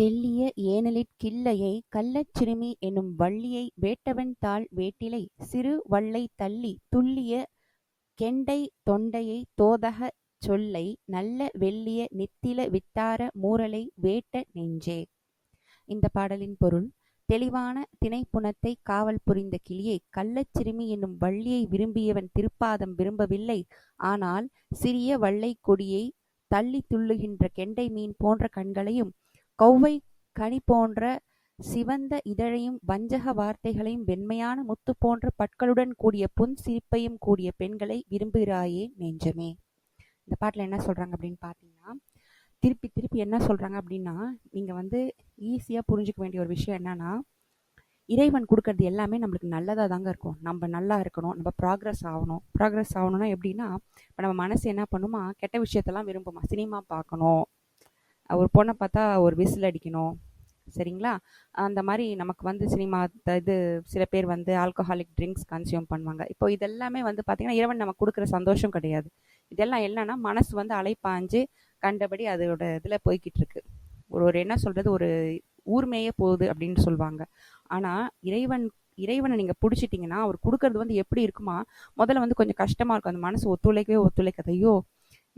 தெள்ளிய ஏனலிற் கிள்ளையை கள்ளச் சிறுமி எனும் வள்ளியை வேட்டவன் தாள் வேட்டிலை சிறு வள்ளை தள்ளித் துள்ளிய கெண்டை தொண்டையைத் தோதகச் சொல்லை நல்ல வெள்ளிய நித்தில வித்தார மூரலை வேட்ட நெஞ்சே. இந்தப் பாடலின் பொருள் தெளிவான தினைப்புனத்தைக் காவல் புரிந்த கிளியை கள்ளச் சிறுமி என்னும் வள்ளியை விரும்பியவன் திருப்பாதம் விரும்பவில்லை. ஆனால் சிறிய வள்ளைக் கொடியைத் தள்ளித் துள்ளுகின்ற கெண்டை மீன் போன்ற கண்களையும் கொவ்வைக் கனிபோன்ற சிவந்த இதழையும் வஞ்சக வார்த்தைகளையும் வெண்மையான முத்து போன்ற பற்களுடன் கூடிய புன் சிரிப்பையும் கூடிய பெண்களை விரும்புகிறாயே நெஞ்சமே. இந்த பாட்டில் என்ன சொல்கிறாங்க அப்படின்னு பார்த்தீங்கன்னா திருப்பி திருப்பி என்ன சொல்கிறாங்க அப்படின்னா நீங்கள் வந்து ஈஸியாக புரிஞ்சுக்க வேண்டிய ஒரு விஷயம் என்னன்னா இறைவன் கொடுக்கறது எல்லாமே நம்மளுக்கு நல்லதாக தாங்க இருக்கும். நம்ம நல்லா இருக்கணும் நம்ம ப்ராக்ரஸ் ஆகணும். ப்ராக்ரஸ் ஆகணும்னா எப்படின்னா இப்போ நம்ம மனசு என்ன பண்ணுமா கெட்ட விஷயத்தெல்லாம் விரும்புமா? சினிமா பார்க்கணும். ஒரு பொண்ணை பார்த்தா ஒரு விசில் அடிக்கணும். சரிங்களா? அந்த மாதிரி நமக்கு வந்து சினிமா இது சில பேர் வந்து ஆல்கஹாலிக் ட்ரிங்க்ஸ் கன்சியூம் பண்ணுவாங்க. இப்போ இதெல்லாமே வந்து பார்த்திங்கன்னா இறைவன் நமக்கு கொடுக்குற சந்தோஷம் கிடையாது. இதெல்லாம் என்னன்னா மனசு வந்து அலைப்பாஞ்சு கண்டபடி அதோட இதில் போய்கிட்டு இருக்கு. ஒரு ஒரு என்ன சொல்கிறது ஒரு ஊர்மையே போகுது அப்படின்னு சொல்லுவாங்க. ஆனால் இறைவன் இறைவனை நீங்கள் பிடிச்சிட்டிங்கன்னா அவர் கொடுக்கறது வந்து எப்படி இருக்குமா? முதல்ல வந்து கொஞ்சம் கஷ்டமாக இருக்கும். அந்த மனசு ஒத்துழைக்கவே ஒத்துழைக்காது. ஐயோ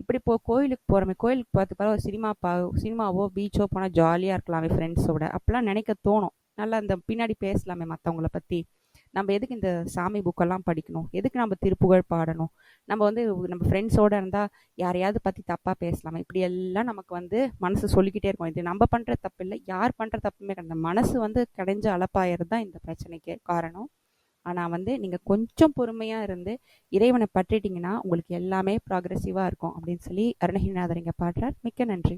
இப்படி போ கோயிலுக்கு போகிறோமே கோயிலுக்கு பார்த்து பரவ சினிமா பா சினிமாவோ பீச்சோ போனால் ஜாலியாக இருக்கலாமே ஃப்ரெண்ட்ஸோட அப்படிலாம் நினைக்க தோணும். நல்லா அந்த பின்னாடி பேசலாமே மற்றவங்கள பற்றி நம்ம எதுக்கு இந்த சாமி புக்கெல்லாம் படிக்கணும்? எதுக்கு நம்ம திருப்புகழ் பாடணும்? நம்ம வந்து நம்ம ஃப்ரெண்ட்ஸோடு இருந்தால் யாரையாவது பற்றி தப்பாக பேசலாமா? இப்படி எல்லாம் நமக்கு வந்து மனசு சொல்லிக்கிட்டே இருக்கும். இது நம்ம பண்ணுற தப்பு இல்லை யார் பண்ணுற தப்புமே கிடையாது மனசு வந்து கிடைஞ்ச அளப்பாயிறது தான் இந்த பிரச்சனைக்கு காரணம். ஆனால் வந்து நீங்கள் கொஞ்சம் பொறுமையாக இருந்து இறைவனை பற்றிட்டிங்கன்னா உங்களுக்கு எல்லாமே ப்ராக்ரெசிவாக இருக்கும் அப்படின்னு சொல்லி அருணகிரிநாதர் இங்கே பாடுறார். மிக்க நன்றி.